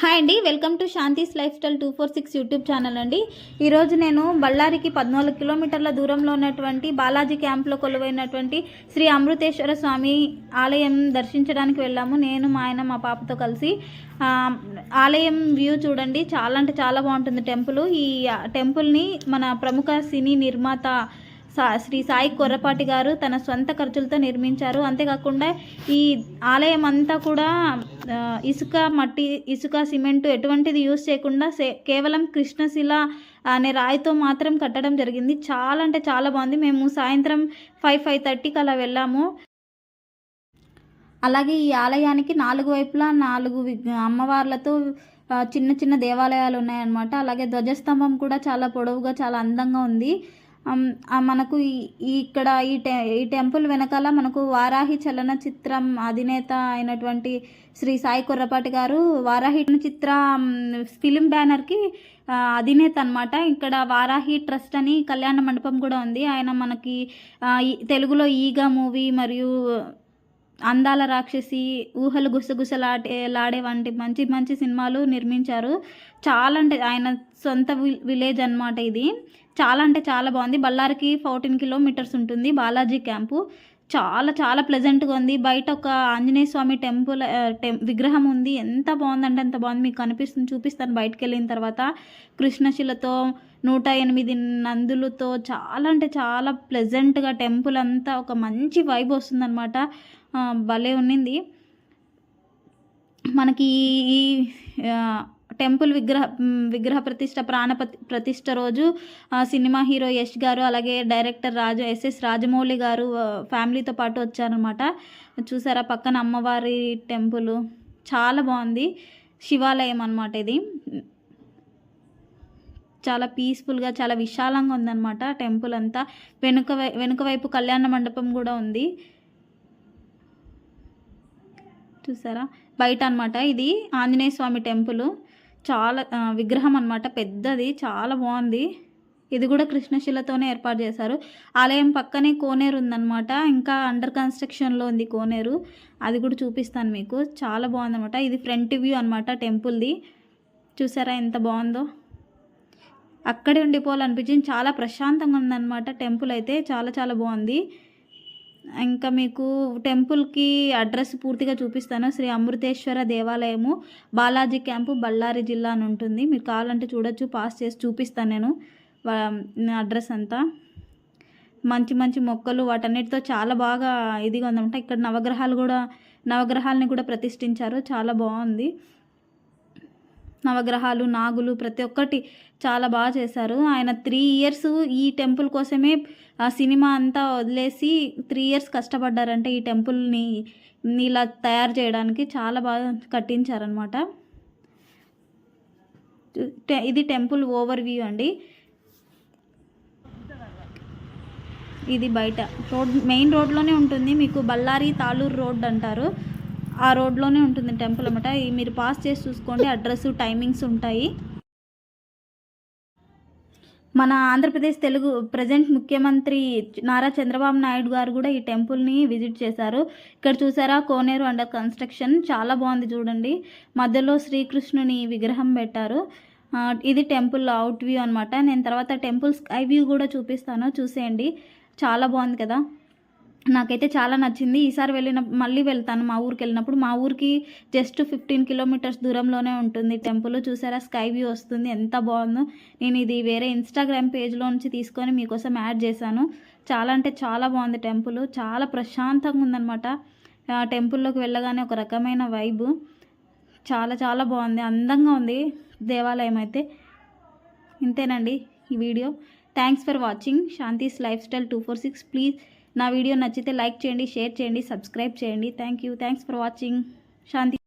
Hi అండి welcome to Shanti's life style two four six YouTube channel అండి. ఈరోజు నేను బళ్ళారికి పద్నాలుగు కిలోమీటర్ల దూరంలో ఉన్నటువంటి బాలాజీ క్యాంప్లో కొలువైనటువంటి శ్రీ అమృతేశ్వర స్వామి ఆలయం దర్శించడానికి వెళ్ళాము. నేను మా ఆయన మా పాపతో కలిసి ఆలయం వ్యూ చూడండి. చాలా అంటే చాలా బాగుంటుంది టెంపుల్. ఈ టెంపుల్ని మన ప్రముఖ సినీ నిర్మాత శ్రీ సాయి కొర్రపాటి గారు తన సొంత ఖర్చులతో నిర్మించారు. అంతేకాకుండా ఈ ఆలయం అంతా కూడా ఇసుక మట్టి ఇసుక సిమెంట్ ఎటువంటిది యూస్ చేయకుండా సే కేవలం కృష్ణశిల అనే రాయితో మాత్రం కట్టడం జరిగింది. చాలా అంటే చాలా బాగుంది. మేము సాయంత్రం ఫైవ్ ఫైవ్ థర్టీకి అలా వెళ్ళాము. అలాగే ఈ ఆలయానికి నాలుగు వైపులా నాలుగు అమ్మవార్లతో చిన్న చిన్న దేవాలయాలు ఉన్నాయన్నమాట. అలాగే ధ్వజస్తంభం కూడా చాలా పొడవుగా చాలా అందంగా ఉంది. మనకు ఇక్కడ ఈ టె ఈ టెంపుల్ వెనకాల మనకు వారాహి చలనచిత్రం అధినేత అయినటువంటి శ్రీ సాయి కొర్రపాటి గారు వారాహి చిత్ర ఫిలిం బ్యానర్కి అధినేత అనమాట ఇక్కడ వారాహి ట్రస్ట్ అని కళ్యాణ మండపం కూడా ఉంది. ఆయన మనకి తెలుగులో ఈగ మూవీ మరియు అందాల రాక్షసి ఊహలు గుసగుసలాడే లాడే వంటి మంచి మంచి సినిమాలు నిర్మించారు. చాలా అంటే ఆయన సొంత విలేజ్ అన్నమాట ఇది. చాలా అంటే చాలా బాగుంది. బళ్ళారికి ఫోర్టీన్ కిలోమీటర్స్ ఉంటుంది. బాలాజీ క్యాంపు. చాలా చాలా ప్లెజెంట్గా ఉంది. బయట ఒక ఆంజనేయ స్వామి టెంపుల్ టెం విగ్రహం ఉంది. ఎంత బాగుందంటే అంత బాగుంది. మీకు కనిపిస్తుంది చూపిస్తాను. బయటకు వెళ్ళిన తర్వాత కృష్ణశిలతో నూట ఎనిమిది నందులతో చాలా అంటే చాలా ప్లెజెంట్గా టెంపుల్ అంతా ఒక మంచి వైబ్ వస్తుందన్నమాట. భలే ఉన్నింది. మనకి ఈ టెంపుల్ విగ్రహ విగ్రహ ప్రతిష్ట ప్రాణ ప్రతిష్ట రోజు సినిమా హీరో యష్ గారు అలాగే డైరెక్టర్ రాజు ఎస్ఎస్ రాజమౌళి గారు ఫ్యామిలీతో పాటు వచ్చారనమాట చూసారా పక్కన అమ్మవారి టెంపుల్. చాలా బాగుంది. శివాలయం అనమాట ఇది. చాలా పీస్ఫుల్గా చాలా విశాలంగా ఉందన్నమాట టెంపుల్ అంతా. వెనుక వెనుక వైపు కళ్యాణ మండపం కూడా ఉంది. చూసారా? బయట అనమాట ఇది. ఆంజనేయ స్వామి టెంపుల్. చాలా విగ్రహం అన్నమాట. పెద్దది చాలా బాగుంది. ఇది కూడా కృష్ణశిలతోనే ఏర్పాటు చేశారు. ఆలయం పక్కనే కోనేరు ఉందన్నమాట. ఇంకా అండర్ కన్స్ట్రక్షన్లో ఉంది కోనేరు. అది కూడా చూపిస్తాను మీకు. చాలా బాగుందన్నమాట. ఇది ఫ్రంట్ వ్యూ అన్నమాట టెంపుల్ది. చూసారా ఎంత బాగుందో? అక్కడే ఉండిపోవాలనిపించింది. చాలా ప్రశాంతంగా ఉందన్నమాట టెంపుల్ అయితే. చాలా చాలా బాగుంది. ఇంకా మీకు టెంపుల్కి అడ్రస్ పూర్తిగా చూపిస్తాను. శ్రీ అమృతేశ్వర దేవాలయము బాలాజీ క్యాంపు బళ్ళారి జిల్లా అని ఉంటుంది. మీరు కావాలంటే చూడొచ్చు పాస్ చేసి చూపిస్తాను నేను. వా- అడ్రస్ అంతా. మంచి మంచి మొక్కలు వాటన్నిటితో చాలా బాగా ఇదిగా ఉందన్నమాట ఇక్కడ నవగ్రహాలు కూడా నవగ్రహాలని కూడా ప్రతిష్ఠించారు. చాలా బాగుంది. నవగ్రహాలు నాగులు ప్రతి ఒక్కటి చాలా బాగా చేశారు. ఆయన త్రీ ఇయర్స్ ఈ టెంపుల్ కోసమే ఆ సినిమా అంతా వదిలేసి త్రీ ఇయర్స్ కష్టపడ్డారంటే ఈ టెంపుల్ని ఇలా తయారు చేయడానికి చాలా బాగా కట్టించారనమాట ఇది టెంపుల్ ఓవర్ వ్యూ అండి. ఇది బయట. రోడ్ మెయిన్ రోడ్లోనే ఉంటుంది. మీకు బళ్ళారి తాళూరు రోడ్ అంటారు. ఆ రోడ్లోనే ఉంటుంది టెంపుల్ అనమాట మీరు పాస్ చేసి చూసుకోండి అడ్రస్ టైమింగ్స్ ఉంటాయి. మన ఆంధ్రప్రదేశ్ తెలుగు ప్రజెంట్ ముఖ్యమంత్రి నారా చంద్రబాబు నాయుడు గారు కూడా ఈ టెంపుల్ని విజిట్ చేశారు. ఇక్కడ చూసారా కోనేరు అండర్ కన్స్ట్రక్షన్ చాలా బాగుంది చూడండి. మధ్యలో శ్రీకృష్ణుని విగ్రహం పెట్టారు. ఇది టెంపుల్ అవుట్ వ్యూ అనమాట నేను తర్వాత టెంపుల్ స్కై వ్యూ కూడా చూపిస్తాను. చూసేయండి. చాలా బాగుంది కదా. నాకైతే చాలా నచ్చింది. ఈసారి వెళ్ళిన మళ్ళీ వెళ్తాను మా ఊరికి వెళ్ళినప్పుడు. మా ఊరికి జస్ట్ ఫిఫ్టీన్ కిలోమీటర్స్ దూరంలోనే ఉంటుంది టెంపుల్. చూసారా? స్కై వ్యూ వస్తుంది. ఎంత బాగుందో. నేను ఇది వేరే ఇన్స్టాగ్రామ్ పేజ్లో నుంచి తీసుకొని మీకోసం యాడ్ చేశాను. చాలా అంటే చాలా బాగుంది టెంపుల్. చాలా ప్రశాంతంగా ఉందన్నమాట. టెంపుల్లోకి వెళ్ళగానే ఒక రకమైన వైబ్. చాలా చాలా బాగుంది. అందంగా ఉంది దేవాలయం అయితే. ఇంతేనండి ఈ video. Thanks for watching. Shanthi's life style two four six. Please నా వీడియో నచ్చితే లైక్ చేయండి షేర్ చేయండి సబ్స్క్రైబ్ చేయండి. Thank you thanks for watching Shanthi.